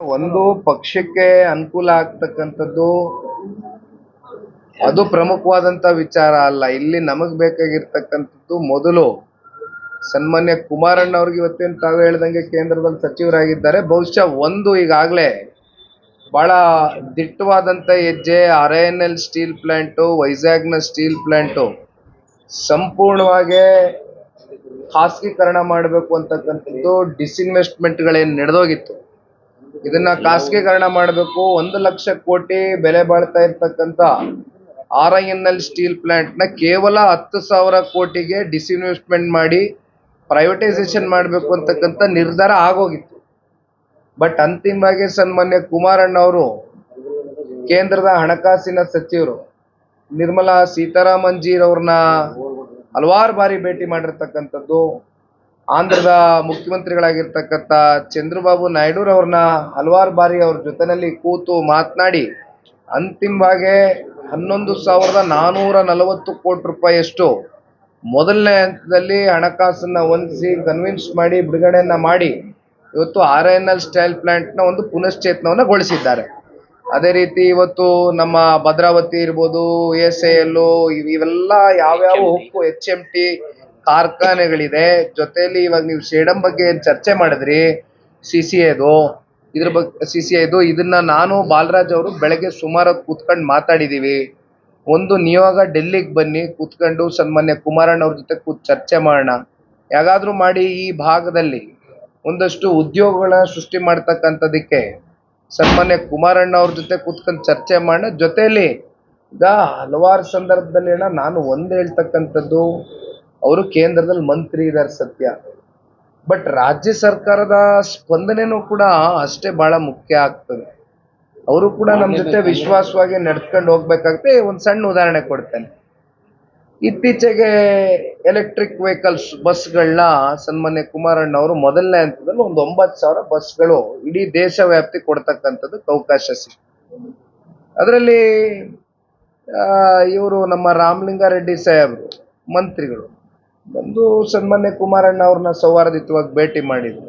ಒಂದು ಪಕ್ಷಕ್ಕೆ ಅನುಕೂಲ ಆಗ್ತಕ್ಕಂಥದ್ದು ಅದು ಪ್ರಮುಖವಾದಂತ ವಿಚಾರ ಅಲ್ಲ. ಇಲ್ಲಿ ನಮಗ್ ಬೇಕಾಗಿರ್ತಕ್ಕಂಥದ್ದು ಮೊದಲು ಸನ್ಮಾನ್ಯ ಕುಮಾರಣ್ಣ ಅವ್ರಿಗೆ ಇವತ್ತೇನ್ ತಾವೇ ಹೇಳ್ದಂಗೆ ಕೇಂದ್ರದಲ್ಲಿ ಸಚಿವರಾಗಿದ್ದಾರೆ. ಬಹುಶಃ ಒಂದು ಈಗಾಗಲೇ ಬಹಳ ದಿಟ್ಟವಾದಂತ ಹೆಜ್ಜೆ R N L steel plant, ವೈಜಾಗ್ನ steel plant ಸಂಪೂರ್ಣವಾಗಿ ಖಾಸಗೀಕರಣ ಮಾಡಬೇಕು ಅಂತಕ್ಕಂಥದ್ದು ಡಿಸ್ಇನ್ವೆಸ್ಟ್ಮೆಂಟ್ಗಳೇನು ನಡೆದೋಗಿತ್ತು. ಇದನ್ನ ಖಾಸಗೀಕರಣ ಮಾಡಬೇಕು. ಒಂದು ಲಕ್ಷ ಕೋಟಿ ಬೆಲೆ ಬಾಳ್ತಾ ಇರ್ತಕ್ಕಂಥ R I N L steel ಪ್ಲಾಂಟ್ನ ಕೇವಲ ಹತ್ತು ಸಾವಿರ ಕೋಟಿಗೆ ಡಿಸ್ಇನ್ವೆಸ್ಟ್ಮೆಂಟ್ ಮಾಡಿ ಪ್ರೈವೇಟೈಸೇಷನ್ ಮಾಡಬೇಕು ಅಂತಕ್ಕಂಥ ನಿರ್ಧಾರ ಆಗೋಗಿತ್ತು. ಬಟ್ ಅಂತಿಮವಾಗಿ ಸನ್ಮಾನ್ಯ ಕುಮಾರಣ್ಣ ಅವರು ಕೇಂದ್ರದ ಹಣಕಾಸಿನ ಸಚಿವರು ನಿರ್ಮಲಾ ಸೀತಾರಾಮನ್ ಜೀರವ್ರನ್ನ ಹಲವಾರು ಬಾರಿ ಭೇಟಿ ಮಾಡಿರ್ತಕ್ಕಂಥದ್ದು. ಆಂಧ್ರದ ಮುಖ್ಯಮಂತ್ರಿಗಳಾಗಿರ್ತಕ್ಕಂಥ ಚಂದ್ರಬಾಬು ನಾಯ್ಡುರವ್ರನ್ನ ಹಲವಾರು ಬಾರಿ ಅವ್ರ ಜೊತೆನಲ್ಲಿ ಕೂತು ಮಾತನಾಡಿ ಅಂತಿಮವಾಗಿ ಹನ್ನೊಂದು ಸಾವಿರದ ನಾನೂರ ನಲವತ್ತು ಕೋಟಿ ರೂಪಾಯಿಯಷ್ಟು ಮೊದಲನೇ ಹಂತದಲ್ಲಿ ಹಣಕಾಸನ್ನು ಹೊಂದಿಸಿ ಕನ್ವಿನ್ಸ್ ಮಾಡಿ ಬಿಡುಗಡೆಯನ್ನು ಮಾಡಿ ಇವತ್ತು ಆರ್ ಎನ್ ಎಲ್ ಸ್ಟೈಲ್ ಪ್ಲಾಂಟ್ನ ಒಂದು ಪುನಶ್ಚೇತನವನ್ನು ಗೊಳಿಸಿದ್ದಾರೆ. ಅದೇ ರೀತಿ ಇವತ್ತು ನಮ್ಮ ಭದ್ರಾವತಿ ಇರ್ಬೋದು ಎಸ್ ಎ ಎಲ್ ಇವೆಲ್ಲ ಯಾವ್ಯಾವ ಹುಕ್ಕು ಎಚ್ ಎಂ ಟಿ ಕಾರ್ಖಾನೆಗಳಿದೆ. ಜೊತೆಯಲ್ಲಿ ಇವಾಗ ನೀವು ಸೇಡಂ ಬಗ್ಗೆ ಏನ್ ಚರ್ಚೆ ಮಾಡಿದ್ರಿ? ಸಿ ಸಿ ಎದು. ಇದ್ರ ಬಗ್ಗೆ ಸಿ ಸಿ ಐದು ಇದನ್ನ ನಾನು ಬಾಲರಾಜ್ ಅವರು ಬೆಳಗ್ಗೆ ಸುಮಾರು ಕೂತ್ಕೊಂಡು ಮಾತಾಡಿದೀವಿ. ಒಂದು ನಿಯೋಗ ಡೆಲ್ಲಿಗೆ ಬನ್ನಿ, ಕೂತ್ಕೊಂಡು ಸನ್ಮಾನ್ಯ ಕುಮಾರಣ್ಣ ಅವ್ರ ಜೊತೆ ಕೂತ್ ಚರ್ಚೆ ಮಾಡೋಣ. ಯಾಗಾದ್ರೂ ಮಾಡಿ ಈ ಭಾಗದಲ್ಲಿ ಒಂದಷ್ಟು ಉದ್ಯೋಗಗಳ ಸೃಷ್ಟಿ ಮಾಡ್ತಕ್ಕಂಥದಕ್ಕೆ ಸನ್ಮಾನ್ಯ ಕುಮಾರಣ್ಣ ಅವ್ರ ಜೊತೆ ಕೂತ್ಕೊಂಡು ಚರ್ಚೆ ಮಾಡೋಣ. ಜೊತೆಯಲ್ಲಿ ಈಗ ಹಲವಾರು ಸಂದರ್ಭದಲ್ಲಿ ನಾನು ಒಂದು ಹೇಳ್ತಕ್ಕಂಥದ್ದು ಅವರು ಕೇಂದ್ರದಲ್ಲಿ ಮಂತ್ರಿ ಇದ್ದಾರೆ ಸತ್ಯ. ಬಟ್ ರಾಜ್ಯ ಸರ್ಕಾರದ ಸ್ಪಂದನೆನೂ ಕೂಡ ಅಷ್ಟೇ ಬಹಳ ಮುಖ್ಯ ಆಗ್ತದೆ. ಅವರು ಕೂಡ ನಮ್ಮ ಜೊತೆ ವಿಶ್ವಾಸವಾಗಿ ನಡ್ಕೊಂಡು ಹೋಗ್ಬೇಕಾಗತ್ತೆ. ಒಂದು ಸಣ್ಣ ಉದಾಹರಣೆ ಕೊಡ್ತೇನೆ. ಇತ್ತೀಚೆಗೆ ಎಲೆಕ್ಟ್ರಿಕ್ ವೆಹಿಕಲ್ಸ್ ಬಸ್ಗಳನ್ನ ಸನ್ಮಾನ್ಯ ಕುಮಾರಣ್ಣ ಅವರು ಮೊದಲನೇ ಹಂತದಲ್ಲಿ ಒಂದು ಒಂಬತ್ತು ಸಾವಿರ ಬಸ್ಗಳು ಇಡೀ ದೇಶ ವ್ಯಾಪ್ತಿ ಕೊಡ್ತಕ್ಕಂಥದ್ದಕ್ಕೆ ಅವಕಾಶ ಸಿಕ್ತು. ಅದರಲ್ಲಿ ಇವರು ನಮ್ಮ ರಾಮಲಿಂಗಾರೆಡ್ಡಿ ಸಾಹೇಬರು ಮಂತ್ರಿಗಳು. ಬಂದು ಸನ್ಮಾನ್ಯ ಕುಮಾರಣ್ಣ ಅವ್ರನ್ನ ಸೌಹಾರ್ದಯುತವಾಗಿ ಭೇಟಿ ಮಾಡಿದ್ರು.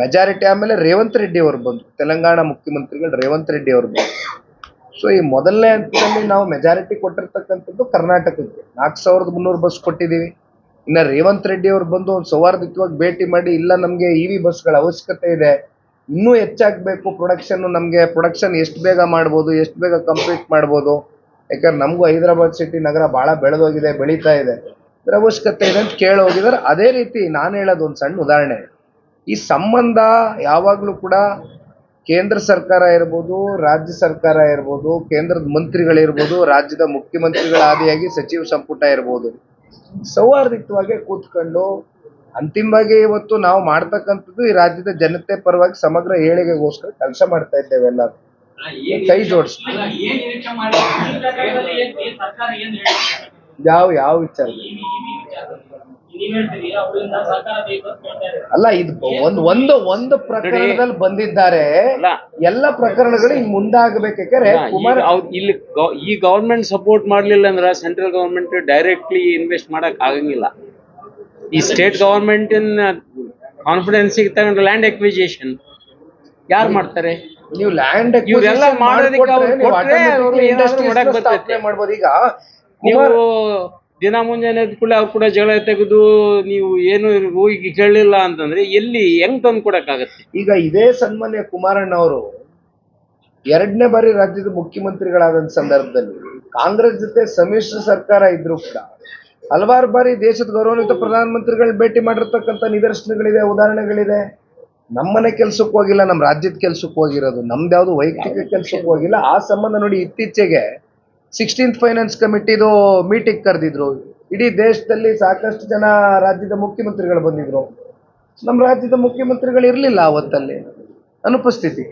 ಮೆಜಾರಿಟಿ ಆಮೇಲೆ ರೇವಂತ್ ರೆಡ್ಡಿ ಅವರು ಬಂದ್ರು. ತೆಲಂಗಾಣ ಮುಖ್ಯಮಂತ್ರಿಗಳು ರೇವಂತ್ ರೆಡ್ಡಿ ಅವರು ಬಂದ್ರು. ಸೊ ಈ ಮೊದಲನೇ ಹಂತದಲ್ಲಿ ನಾವು ಮೆಜಾರಿಟಿ ಕೊಟ್ಟಿರ್ತಕ್ಕಂಥದ್ದು ಕರ್ನಾಟಕಕ್ಕೆ. ನಾಲ್ಕು ಸಾವಿರದ ಮುನ್ನೂರು ಬಸ್ ಕೊಟ್ಟಿದ್ದೀವಿ. ಇನ್ನು ರೇವಂತ್ ರೆಡ್ಡಿ ಅವರು ಬಂದು ಒಂದು ಸೌಹಾರ್ದಯುತವಾಗಿ ಭೇಟಿ ಮಾಡಿ, ಇಲ್ಲ ನಮಗೆ ಇ ವಿ ಬಸ್ಗಳ ಅವಶ್ಯಕತೆ ಇದೆ, ಇನ್ನೂ ಹೆಚ್ಚಾಗಬೇಕು ಪ್ರೊಡಕ್ಷನ್ ನಮಗೆ ಪ್ರೊಡಕ್ಷನ್ ಎಷ್ಟು ಬೇಗ ಮಾಡ್ಬೋದು, ಎಷ್ಟು ಬೇಗ ಕಂಪ್ಲೀಟ್ ಮಾಡ್ಬೋದು. ಯಾಕಂದ್ರೆ ನಮಗೂ ಹೈದರಾಬಾದ್ ಸಿಟಿ ನಗರ ಭಾಳ ಬೆಳೆದೋಗಿದೆ, ಬೆಳೀತಾ ಇದೆ. ಅವಶ್ಯಕತೆ ಇದೆ ಅಂತ ಕೇಳಿ ಹೋಗಿದ್ದಾರೆ. ಅದೇ ರೀತಿ ನಾನು ಹೇಳೋದು ಒಂದು ಸಣ್ಣ ಉದಾಹರಣೆ. ಈ ಸಂಬಂಧ ಯಾವಾಗಲೂ ಕೂಡ ಕೇಂದ್ರ ಸರ್ಕಾರ ಇರ್ಬೋದು ರಾಜ್ಯ ಸರ್ಕಾರ ಇರ್ಬೋದು ಕೇಂದ್ರದ ಮಂತ್ರಿಗಳಿರ್ಬೋದು ರಾಜ್ಯದ ಮುಖ್ಯಮಂತ್ರಿಗಳ ಆದಿಯಾಗಿ ಸಚಿವ ಸಂಪುಟ ಇರ್ಬೋದು ಸೌಹಾರ್ದಿತವಾಗಿ ಕೂತ್ಕೊಂಡು ಅಂತಿಮವಾಗಿ ಇವತ್ತು ನಾವು ಮಾಡ್ತಕ್ಕಂಥದ್ದು ಈ ರಾಜ್ಯದ ಜನತೆ ಪರವಾಗಿ ಸಮಗ್ರ ಏಳಿಗೆಗೋಸ್ಕರ ಕೆಲಸ ಮಾಡ್ತಾ ಇದ್ದೇವೆ ಎಲ್ಲರೂ. ಕೈ ಜೋಡಿಸಿ ಯಾವ ಯಾವ ವಿಚಾರ ಅಲ್ಲ ಇದು ಒಂದು ಒಂದು ಒಂದು ಪ್ರಕರಣದಲ್ಲಿ ಬಂದಿದ್ದಾರೆ. ಎಲ್ಲ ಪ್ರಕರಣಗಳು ಹಿಂಗ್ ಮುಂದಾಗಬೇಕಾದ್ರೆ ಕುಮಾರ್ ಇಲ್ಲಿ ಈ ಗವರ್ಮೆಂಟ್ ಸಪೋರ್ಟ್ ಮಾಡ್ಲಿಲ್ಲ ಅಂದ್ರೆ ಸೆಂಟ್ರಲ್ ಗವರ್ಮೆಂಟ್ ಡೈರೆಕ್ಟ್ಲಿ ಇನ್ವೆಸ್ಟ್ ಮಾಡಕ್ ಆಗಂಗಿಲ್ಲ. ಈ ಸ್ಟೇಟ್ ಗವರ್ಮೆಂಟ್ ಕಾನ್ಫಿಡೆನ್ಸ್ ತಗೊಂಡು ಲ್ಯಾಂಡ್ ಎಕ್ವಿಜೇಷನ್ ಯಾರು ಮಾಡ್ತಾರೆ? ನೀವು ಲ್ಯಾಂಡ್ ಇವ್ರೆಲ್ಲ ಮಾಡೋದಕ್ಕೆ ಮಾಡ್ಬೋದು. ಈಗ ನೀವು ದಿನ ಮುಂಜಾನೆ ಎದ್ದ ಕೂಡಲೇ ಅವ್ರು ಕೂಡ ಜಗಳ ತೆಗೆದು ನೀವು ಏನು ಹೋಗಿ ಕೇಳಲಿಲ್ಲ ಅಂತಂದ್ರೆ ಎಲ್ಲಿ ಹೆಂಗ್ ತಂದು ಕೊಡಕ್ಕಾಗತ್ತೆ? ಈಗ ಇದೇ ಸನ್ಮಾನ್ಯ ಕುಮಾರಣ್ಣ ಅವರು ಎರಡನೇ ಬಾರಿ ರಾಜ್ಯದ ಮುಖ್ಯಮಂತ್ರಿಗಳಾದಂತ ಸಂದರ್ಭದಲ್ಲಿ ಕಾಂಗ್ರೆಸ್ ಜೊತೆ ಸಮ್ಮಿಶ್ರ ಸರ್ಕಾರ ಇದ್ರು ಕೂಡ ಹಲವಾರು ಬಾರಿ ದೇಶದ ಗೌರವಾನ್ವಿತ ಪ್ರಧಾನಮಂತ್ರಿಗಳು ಭೇಟಿ ಮಾಡಿರ್ತಕ್ಕಂಥ ನಿದರ್ಶನಗಳಿದೆ ಉದಾಹರಣೆಗಳಿದೆ. ನಮ್ಮನೆ ಕೆಲ್ಸಕ್ಕೆ ಹೋಗಿಲ್ಲ ನಮ್ಮ ರಾಜ್ಯದ ಕೆಲ್ಸಕ್ಕೆ ಹೋಗಿರೋದು ನಮ್ದು ಯಾವುದು ವೈಯಕ್ತಿಕ ಕೆಲ್ಸಕ್ಕೆ ಹೋಗಿಲ್ಲ. ಆ ಸಂಬಂಧ ನೋಡಿ ಇತ್ತೀಚೆಗೆ ಸಿಕ್ಸ್ಟೀನ್ತ್ ಫೈನಾನ್ಸ್ ಕಮಿಟಿದು ಮೀಟಿಂಗ್ ಕರೆದಿದ್ರು. ಇಡೀ ದೇಶದಲ್ಲಿ ಸಾಕಷ್ಟು ಜನ ರಾಜ್ಯದ ಮುಖ್ಯಮಂತ್ರಿಗಳು ಬಂದಿದ್ರು. ನಮ್ಮ ರಾಜ್ಯದ ಮುಖ್ಯಮಂತ್ರಿಗಳು ಇರಲಿಲ್ಲ ಅವತ್ತಲ್ಲಿ. ಅನುಪಸ್ಥಿತಿ.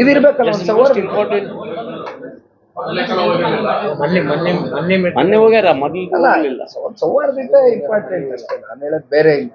ಇದಿರ್ಬೇಕಲ್ಲ ಒಂದು ಮೊನ್ನೆ ಹೋಗ್ಯಾರ ಮೊದಲು ಅಲ್ಲ ಹೋಗ್ಲಿಲ್ಲ. ಒಂದು ಸೌಹಾರ್ದತೆ ಇಂಪಾರ್ಟೆಂಟ್ ಅಷ್ಟೇ. ನಾನು ಹೇಳೋದು ಬೇರೆ ಇಲ್ಲ.